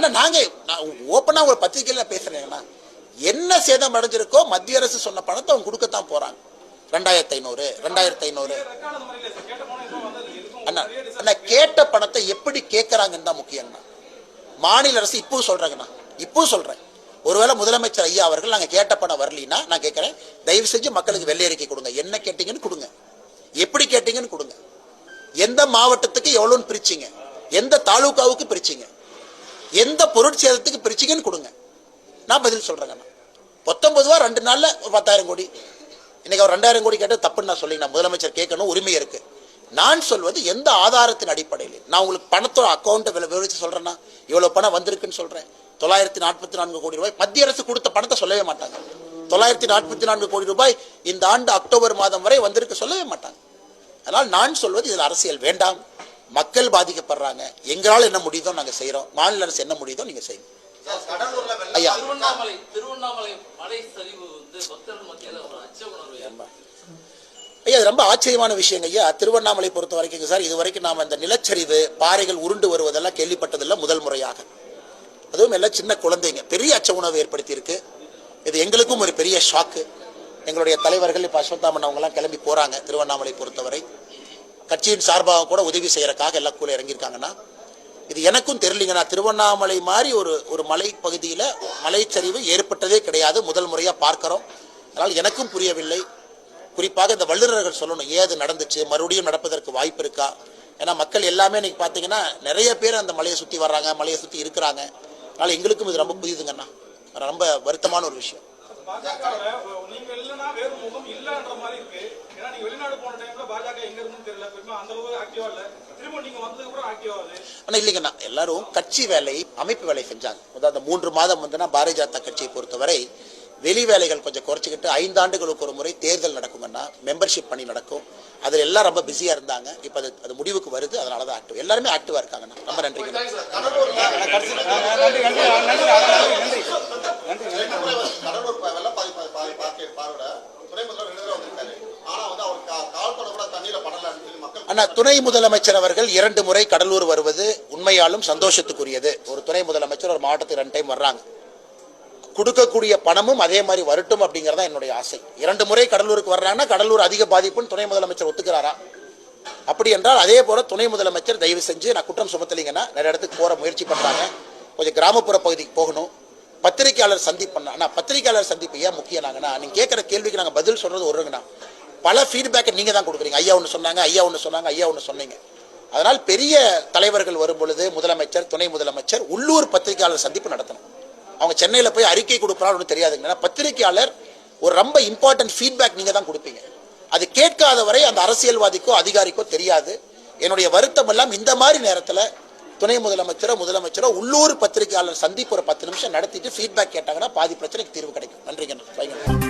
அண்ணா நாங்க ஓப்பனா ஒரு பத்திரிகையில பேசுறேங்கண்ணா என்ன சேதம் அடைஞ்சிருக்கோ மத்திய அரசு சொன்ன பணத்தை அவங்க கொடுக்கத்தான் போறாங்க. ரெண்டாயிரத்தி ஐநூறு ரெண்டாயிரத்தி ஐநூறு அண்ணா அண்ணா கேட்ட பணத்தை எப்படி கேட்கறாங்கன்னு தான் முக்கியம்ண்ணா மாநில அரசு இப்பவும் சொல்றாங்கண்ணா இப்பவும் சொல்றேன். ஒருவேளை முதலமைச்சர் ஐயா அவர்கள் நாங்க கேட்ட பணம் வரலினா நான் கேட்கறேன் தயவு செஞ்சு மக்களுக்கு வெள்ளை அறிக்கை கொடுங்க. என்ன கேட்டீங்கன்னு கொடுங்க. எப்படி கேட்டீங்கன்னு கொடுங்க. எந்த மாவட்டத்துக்கு எவ்வளோன்னு பிரிச்சிங்க. எந்த தாலுகாவுக்கு பிரிச்சீங்க. எந்த பொருட்சேதத்துக்கு பிரிச்சிங்கன்னு கொடுங்க. நான் பதில் சொல்கிறேங்க பத்தொன்பது ரூபா ரெண்டு நாளில் ஒரு பத்தாயிரம் கோடி. இன்னைக்கு அவர் ரெண்டாயிரம் கோடி கேட்டது தப்புன்னு நான் சொல்லி நான் முதலமைச்சர் கேட்கணும் உரிமை இருக்கு. நான் சொல்வது எந்த ஆதாரத்தின் அடிப்படையில்? நான் உங்களுக்கு பணத்தோட அக்கௌண்ட்டை விவரித்து சொல்கிறேன்னா இவ்வளோ பணம் வந்திருக்குன்னு சொல்கிறேன் தொள்ளாயிரத்தி நாற்பத்தி நான்கு கோடி ரூபாய். மத்திய அரசு கொடுத்த பணத்தை சொல்லவே மாட்டாங்க. தொள்ளாயிரத்தி நாற்பத்தி நான்கு கோடி ரூபாய் இந்த ஆண்டு அக்டோபர் மாதம் வரை வந்திருக்கு சொல்லவே மாட்டாங்க. அதனால் நான் சொல்வது இதில் அரசியல் வேண்டாம். மக்கள் பாதிக்கப்படுறாங்க. எங்களால் என்ன முடியுதோ நாங்கள் செய்கிறோம் மாநில அரசு என்ன முடியுதோ நீங்கள் வெள்ளம் ஐயா. திருவண்ணாமலை திருவண்ணாமலை மலை சரிவு வந்து பக்தர்கள் மத்தியில ஒரு அச்ச உணர்வு ஏற்படுது. ஐயா ரொம்ப ஆச்சரியமான விஷயங்க ஐயா. திருவண்ணாமலை பொறுத்த வரைக்கும் சார் இது வரைக்கும் நாம இந்த நிலச்சரிவு பாறைகள் உருண்டு வருவதெல்லாம் கேள்விப்பட்டதில்லை முதல் முறையாக அதுவும் எல்லாம் சின்ன குழந்தைங்க. பெரிய அச்ச உணர்வு ஏற்படுத்தி இருக்கு இது எங்களுக்கும் ஒரு பெரிய ஷாக்கு எங்களுடைய தலைவர்கள் இப்போ அஸ்வத்தாமன் அவங்கெல்லாம் கிளம்பி போறாங்க திருவண்ணாமலை பொறுத்தவரை. கட்சியின் சார்பாக கூட உதவி செய்கிறக்காக எல்லாம் கூட இறங்கியிருக்காங்கன்னா இது எனக்கும் தெரியலீங்கண்ணா திருவண்ணாமலை மாதிரி ஒரு ஒரு மலை பகுதியில் மலைச்சரிவு ஏற்பட்டதே கிடையாது. முதல் முறையாக பார்க்குறோம். அதனால் எனக்கும் புரியவில்லை. குறிப்பாக இந்த வல்லுநர்கள் சொல்லணும் ஏது நடந்துச்சு? மறுபடியும் நடப்பதற்கு வாய்ப்பு இருக்கா? ஏன்னா மக்கள் எல்லாமே இன்னைக்கு பார்த்தீங்கன்னா நிறைய பேர் அந்த மலையை சுற்றி வர்றாங்க மலையை சுற்றி இருக்கிறாங்க. அதனால் எங்களுக்கும் இது ரொம்ப புரியுதுங்கண்ணா. ரொம்ப வருத்தமான ஒரு விஷயம். ஆனா இல்லைங்கண்ணா எல்லாரும் கட்சி வேலை அமைப்பு வேலை செஞ்சாங்க. அதாவது அந்த மூன்று மாதம் வந்துன்னா பாரதிய ஜனதா கட்சியை பொறுத்தவரை வெளி வேலைகள் கொஞ்சம் குறைச்சிக்கிட்டு ஐந்தாண்டுகளுக்கு ஒரு முறை தேர்தல் நடக்குங்கண்ணா மெம்பர்ஷிப் பண்ணி நடக்கும். அதில் எல்லாம் ரொம்ப பிஸியாக இருந்தாங்க. இப்போ அது அது முடிவுக்கு வருது. அதனால தான் ஆக்டிவ் எல்லாருமே ஆக்டிவாக இருக்காங்கண்ணா ரொம்ப நன்றிங்க கடலூர் ப- வெள்ளம் பாதி பாதி பாதி பார்க்க பார்வையிட துணை முதல்வர் ரெண்டு பேரும் வந்திருக்காரு ஆனா வந்து அவர் கா- கால் தொட கூட தண்ணீர படலன்னு அண்ணா துணை முதலமைச்சர் அவர்கள் இரண்டு முறை கடலூர் வருவது உண்மையாலும் சந்தோஷத்துக்குரியது. ஒரு துணை முதலமைச்சர் ஒரு மாவட்டத்துக்கு ரெண்டு டைம் வர்றாங்க. கொடுக்கக்கூடிய பணமும் அதே மாதிரி வரட்டும் அப்படிங்கறதா என்னுடைய ஆசை. இரண்டு முறை கடலூருக்கு வர்றாங்கன்னா கடலூர் அதிக பாதிப்புன்னு துணை முதலமைச்சர் ஒத்துக்கிறாரா? அப்படி என்றால் அதே போல துணை முதலமைச்சர் தயவு செஞ்சு நான் குற்றம் சுமத்தலைங்கன்னா நிறைய இடத்துக்கு போற முயற்சி பண்றாங்க. கொஞ்சம் கிராமப்புற பகுதிக்கு போகணும். பத்திரிகையாளர் சந்திப்பு பண்ண பத்திரிகையாளர் சந்திப்பு ஏன் முக்கியம்னாங்கன்னா நீங்க கேட்குற கேள்விக்கு நாங்க பதில் சொல்றது ஒருங்கண்ணா. பல ஃபீட்பேக்கை நீங்கள் தான் கொடுக்குறீங்க. ஐயா ஒன்று சொன்னாங்க ஐயா ஒன்று சொன்னாங்க ஐயா ஒன்று சொன்னீங்க. அதனால் பெரிய தலைவர்கள் வரும் பொழுது முதலமைச்சர் துணை முதலமைச்சர் உள்ளூர் பத்திரிகையாளர் சந்திப்பு நடத்தணும். அவங்க சென்னையில் போய் அறிக்கை கொடுக்குறாங்க ஒன்றும் தெரியாதுங்க. பத்திரிகையாளர் ஒரு ரொம்ப இம்பார்ட்டன்ட் ஃபீட்பேக் நீங்கள் தான் கொடுப்பீங்க. அது கேட்காத வரை அந்த அரசியல்வாதிக்கோ அதிகாரிக்கோ தெரியாது. என்னுடைய வருத்தம் எல்லாம் இந்த மாதிரி நேரத்தில் துணை முதலமைச்சரோ முதலமைச்சரோ உள்ளூர் பத்திரிகையாளர் சந்திப்பு ஒரு பத்து நிமிஷம் நடத்திட்டு ஃபீட்பேக் கேட்டாங்கன்னா பாதி பிரச்சனைக்கு தீர்வு கிடைக்கும். நன்றிங்க.